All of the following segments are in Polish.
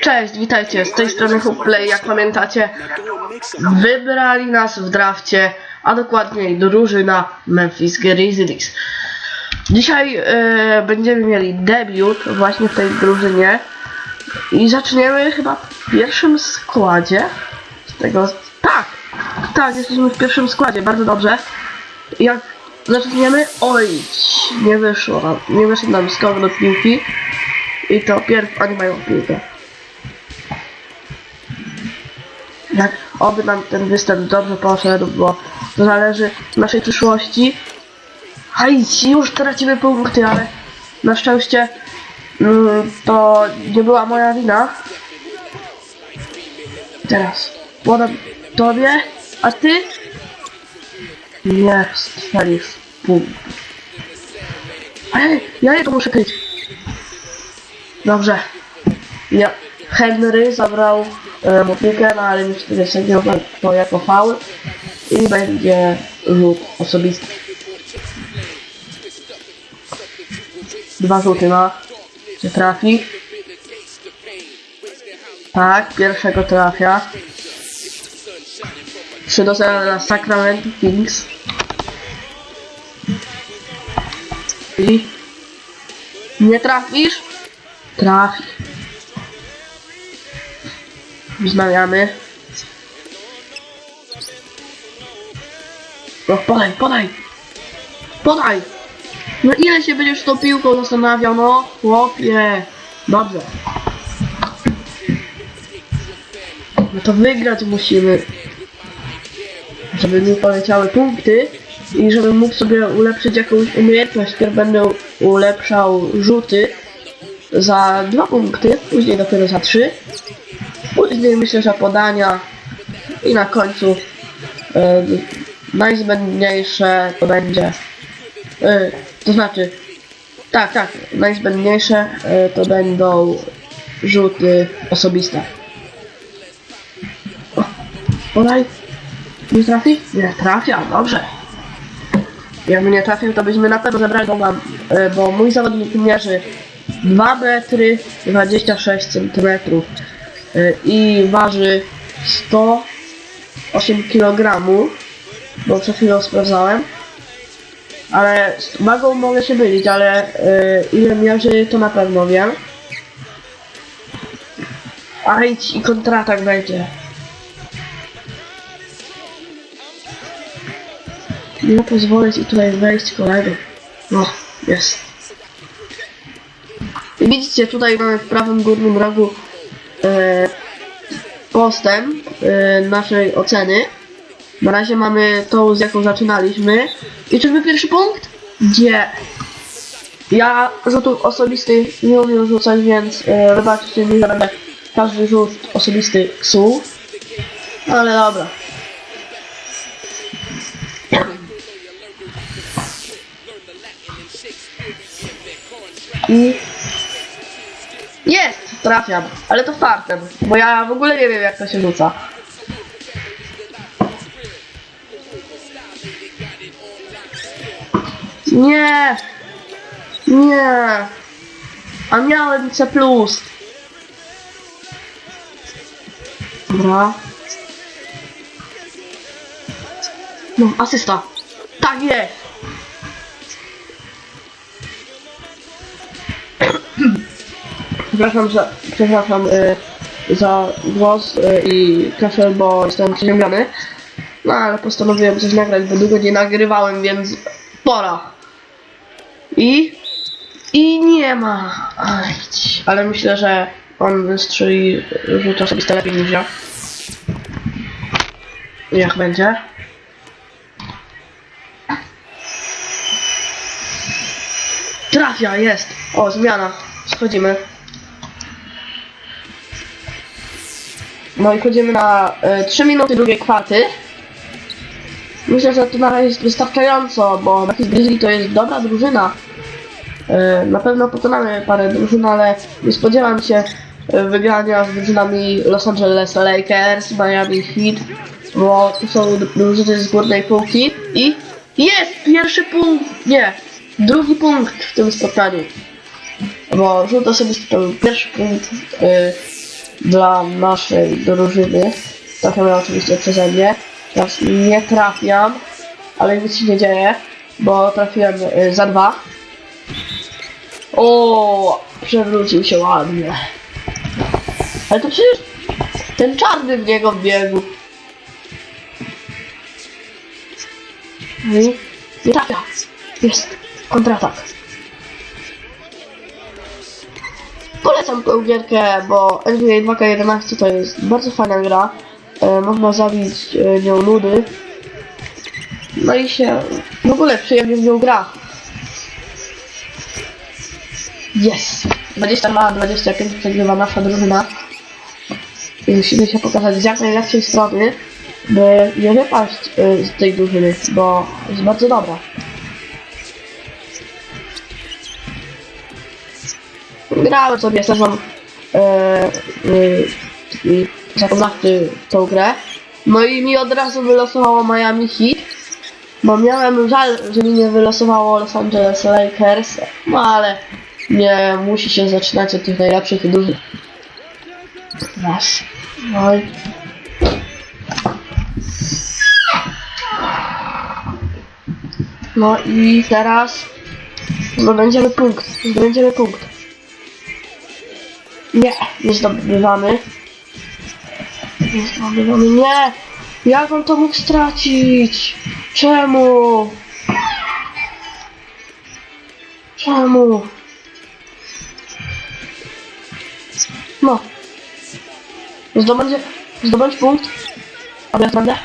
Cześć, witajcie, z tej strony Hoopplay, jak pamiętacie, wybrali nas w drafcie, a dokładniej drużyna Memphis Grizzlies. Dzisiaj e, będziemy mieli debiut właśnie w tej drużynie i zaczniemy chyba w pierwszym składzie, z tego, tak, tak, jesteśmy w pierwszym składzie, bardzo dobrze. Jak zaczniemy, oj, nie wyszło nie wyszedł nam skok do piłki i to pierw oni mają piłkę. jak oby nam ten występ dobrze poszedł, bo to zależy od naszej przyszłości. Haj, już tracimy punkty, ale na szczęście mm, to nie była moja wina. Teraz podam tobie, a ty nie strzelisz punkt. Ale ja je to muszę kryć. Dobrze. Ja, Henry zabrał e, piłkę, no ale niestety sędzia uznał to jako faul i będzie rzut osobisty. Dwa rzuty ma. Czy trafi? Tak, pierwszego trafia. 3 do 0 dla Sacramento Kings. I nie trafisz? Trafi. Wznawiamy. No podaj, podaj! Podaj! No ile się będziesz tą piłką zastanawiał, no? Chłopie! Dobrze. No to wygrać musimy. Żeby mi poleciały punkty i żebym mógł sobie ulepszyć jakąś umiejętność. Pierw będę ulepszał rzuty za dwa punkty, później dopiero za trzy. Później myślę, że podania i na końcu e, najzbędniejsze to będzie. E, to znaczy, tak, tak, najzbędniejsze e, to będą rzuty osobiste. O, podaj. Nie trafi? Nie trafia, dobrze. Jakby nie trafił, to byśmy na pewno zabrali go mam, e, bo mój zawodnik mierzy 2 metry 26 centymetrów y, i waży 108 kg, bo przed chwilą sprawdzałem. Ale z wagą mogę się mylić, ale y, ile mierzy to na pewno wiem. A idź i kontratak będzie. Nie pozwolę ci tutaj wejść kolego. No, jest. Widzicie, tutaj mamy w prawym górnym rogu e, postęp e, naszej oceny. Na razie mamy tą, z jaką zaczynaliśmy. I czyżby pierwszy punkt? Gdzie? Ja rzutów osobistych nie umiem rzucać, więc e, wybaczcie mi, że będę każdy rzut osobisty ksuł. Ale dobra. I! Trafiam, ale to fartem, bo ja w ogóle nie wiem jak to się rzuca. Nie! Nie! A miałem C+. Dobra. No, asysta. Tak jest! Przepraszam, za, przepraszam y, za głos y, i kaszel, bo jestem przeziębiony. No ale postanowiłem coś nagrać, bo długo nie nagrywałem, więc pora. I... I nie ma. Ale myślę, że on wystrzeli rzut osobiste lepiej niż ja. Jak będzie? Trafia, jest. O, zmiana. Schodzimy. No i chodzimy na y, 3 minuty drugiej kwarty. Myślę, że to na razie jest wystarczająco, bo Memphis Grizzlies to jest dobra drużyna. Y, na pewno pokonamy parę drużyn, ale nie spodziewam się y, wygrania z drużynami Los Angeles Lakers, Miami Heat, bo to są drużyny z górnej półki. I jest! Pierwszy punkt! Nie! Drugi punkt w tym spotkaniu. bo żółte sobie stawił pierwszy punkt dla naszej drużyny. Trafiamy oczywiście przeze mnie. Teraz nie trafiam, ale nic się nie dzieje, bo trafiłem y, za dwa. O, przewrócił się ładnie. Ale to przecież ten czarny w niego biegł. I nie trafia. Jest kontratak. Polecam tę gierkę, bo NBA 2K11 to jest bardzo fajna gra. E, można zabić e, nią nudy. No i się w ogóle przyjemnie w nią gra. Jest! 20 na 25 przegrywa nasza drużyna. I musimy się pokazać z jak najlepszej strony, by nie wypaść y, z tej drużyny, bo jest bardzo dobra. Grałem sobie sezon e, zapoznawczy w tą grę. No i mi od razu wylosowało Miami Heat. Bo miałem żal, że mi nie wylosowało Los Angeles Lakers, no ale nie musi się zaczynać od tych najlepszych drużyn. Raz. No i... No i teraz zdobędziemy punkt. Zdobędziemy punkt. Nie, nie zdobywamy. Nie zdobywamy, nie! Jak on to mógł stracić? Czemu? Czemu? No. Zdobędzie... Zdobądź punkt. A ja prawda?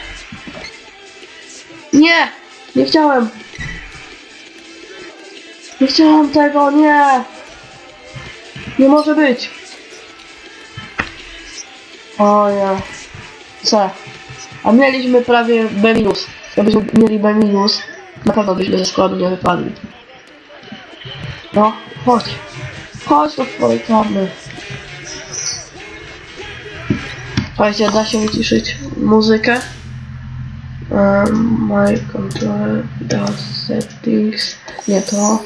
Nie! Nie chciałem! Nie chciałem tego, nie! Nie może być! O nie. C. A mieliśmy prawie B. Gdybyśmy mieli B na pewno byśmy ze składu nie wypadli. No, chodź. Chodź do twojej karmy. Słuchajcie, da się wyciszyć muzykę. Um, my controller does settings. Nie to.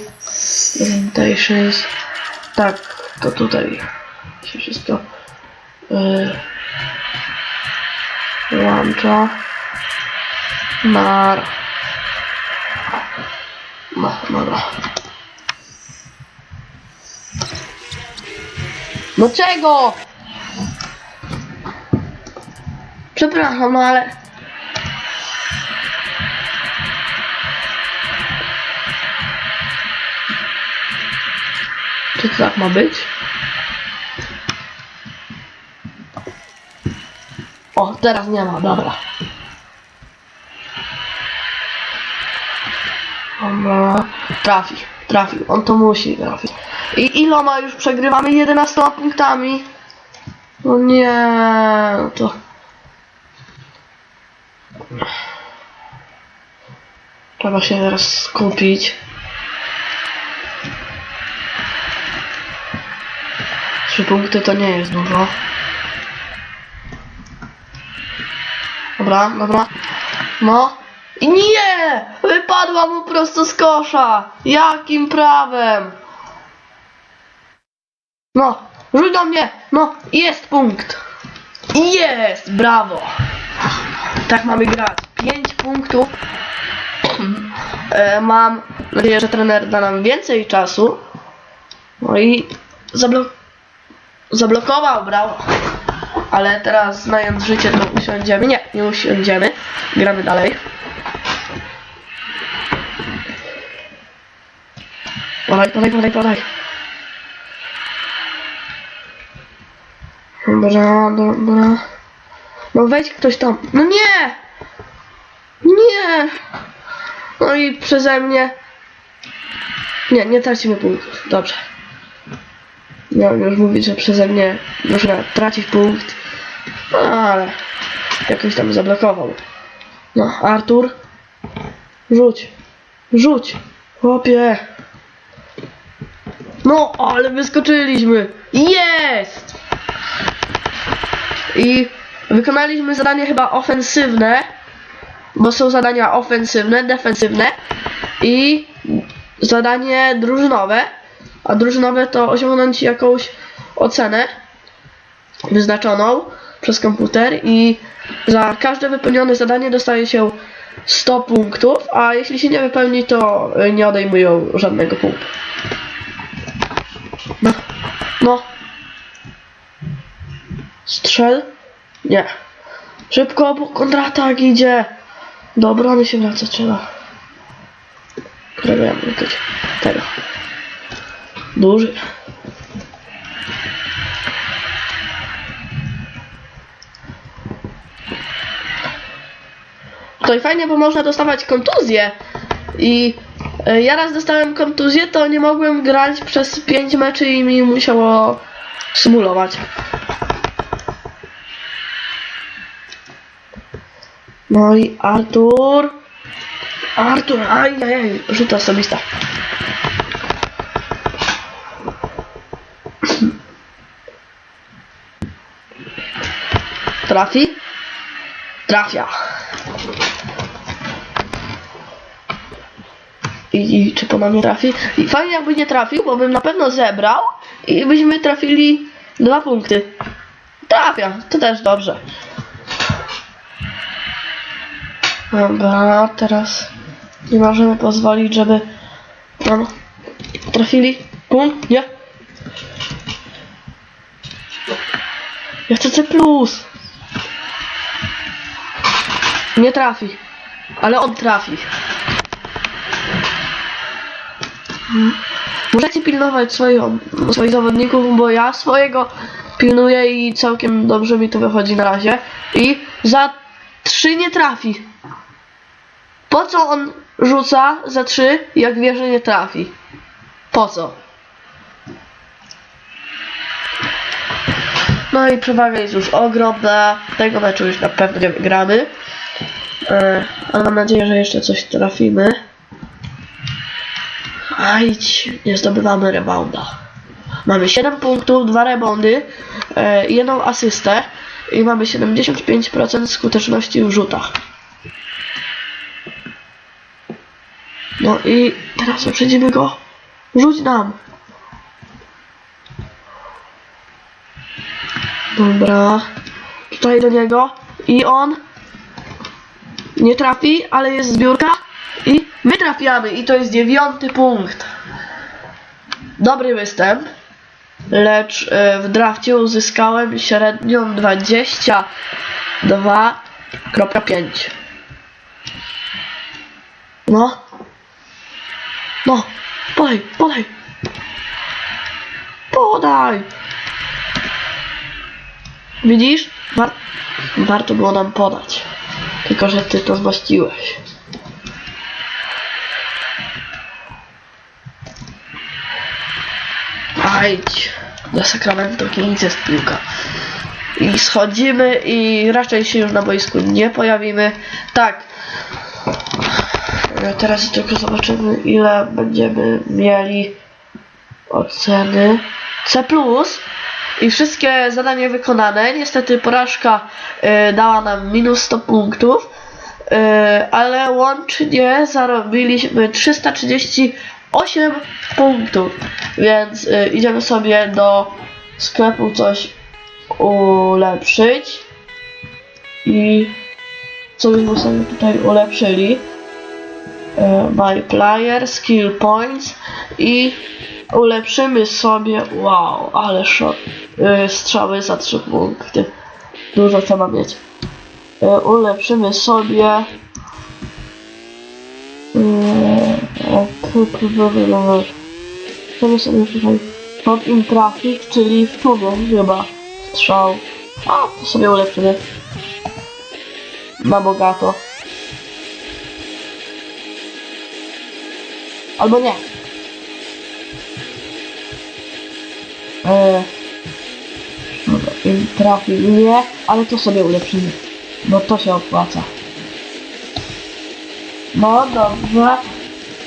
Presentations. Tak, to tutaj się wszystko yy, włącza. Mar. No, dobra. No czego? Przepraszam, no ale... Czy to tak ma być? O, teraz nie ma, dobra. Dobra, trafi, trafił, on to musi trafić. I iloma już przegrywamy 11 punktami? No nie, no to... Trzeba się teraz skupić. Trzy punkty to nie jest dużo. Dobra, dobra. No. Nie! Wypadła mu prosto z kosza! Jakim prawem? No, rzuć do mnie! No, jest punkt! Jest! Brawo! Tak mamy grać. 5 punktów. E, mam nadzieję, że trener da nam więcej czasu. No i zablo zablokował, brawo. Ale teraz znając życie to usiądziemy. Nie, nie usiądziemy. Gramy dalej. Podaj, podaj, podaj, podaj. Dobra, dobra. No wejdź ktoś tam. No nie! Nie! No i przeze mnie. Nie, nie tracimy punktów. Dobrze. Miałem już mówić, że przeze mnie można tracić punkt. No jakoś tam zablokował. No, Artur. Rzuć. Rzuć. Chłopie. No, ale wyskoczyliśmy. Jest! I wykonaliśmy zadanie chyba ofensywne, bo są zadania ofensywne, defensywne i zadanie drużynowe. a drużyna B to osiągnąć jakąś ocenę wyznaczoną przez komputer i za każde wypełnione zadanie dostaje się 100 punktów, a jeśli się nie wypełni, to y, nie odejmują żadnego punktu. No, no. Strzel? Nie. Szybko, bo kontratak idzie. Do obrony się wraca, trzeba. Którego ja mogę? Tego. Duży. To i fajnie, bo można dostawać kontuzję. I e, ja raz dostałem kontuzję, to nie mogłem grać przez 5 meczy i mi musiało symulować. No i Artur. Artur, ajajaj, rzut osobista. Trafi? Trafia. I, czy ponownie trafi? I fajnie jakby nie trafił, bo bym na pewno zebrał i byśmy trafili dwa punkty. Trafia, to też dobrze. Dobra, teraz nie możemy pozwolić, żeby nam trafili punkt, nie? Ja chcę C+. Nie trafi. Ale on trafi. Możecie pilnować swoją, swoich zawodników, bo ja swojego pilnuję i całkiem dobrze mi to wychodzi na razie. I za trzy nie trafi. Po co on rzuca za trzy, jak wie, że nie trafi? Po co? No i przewaga jest już ogromna. Tego meczu już na pewno nie wygramy. E, ale mam nadzieję, że jeszcze coś trafimy. Ajdź, nie zdobywamy rebounda. Mamy 7 punktów, 2 reboundy, e, jedną asystę i mamy 75% skuteczności w rzutach. No i teraz wyprzedzimy go. Rzuć nam. Dobra. Tutaj do niego. I on nie trafi, ale jest zbiórka. I my trafiamy. I to jest dziewiąty punkt. Dobry występ. Lecz e, w drafcie uzyskałem średnią 22,5. No. No. Podaj, podaj. Podaj. Widzisz? War warto było nam podać. Tylko, że ty to zmaściłeś. Ajdź. Do Sacramento Kings jest piłka. I schodzimy i raczej się już na boisku nie pojawimy. Tak. E, Teraz tylko zobaczymy ile będziemy mieli oceny. C+. I wszystkie zadania wykonane. Niestety porażka e, dała nam minus 100 punktów. e, ale łącznie zarobiliśmy 338 punktów. Więc e, idziemy sobie do sklepu coś ulepszyć. I co byśmy sobie tutaj ulepszyli? E, My player, skill points i ulepszymy sobie, wow, ale shot, e, strzały za 3 punkty. Dużo trzeba mieć. E, Ulepszymy sobie Chcemy sobie tutaj Top in traffic, czyli w tubie chyba strzał. A, to sobie ulepszymy. Na bogato. Albo nie. Eee, dobra, i trafił nie, ale to sobie ulepszymy. Bo to się opłaca. No dobrze.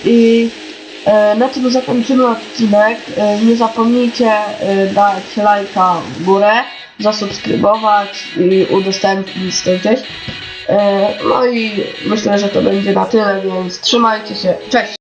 I e, na tym zakończymy odcinek. E, nie zapomnijcie e, dać lajka w górę, zasubskrybować i udostępnić gdzieś. E, no i myślę, że to będzie na tyle, więc trzymajcie się. Cześć!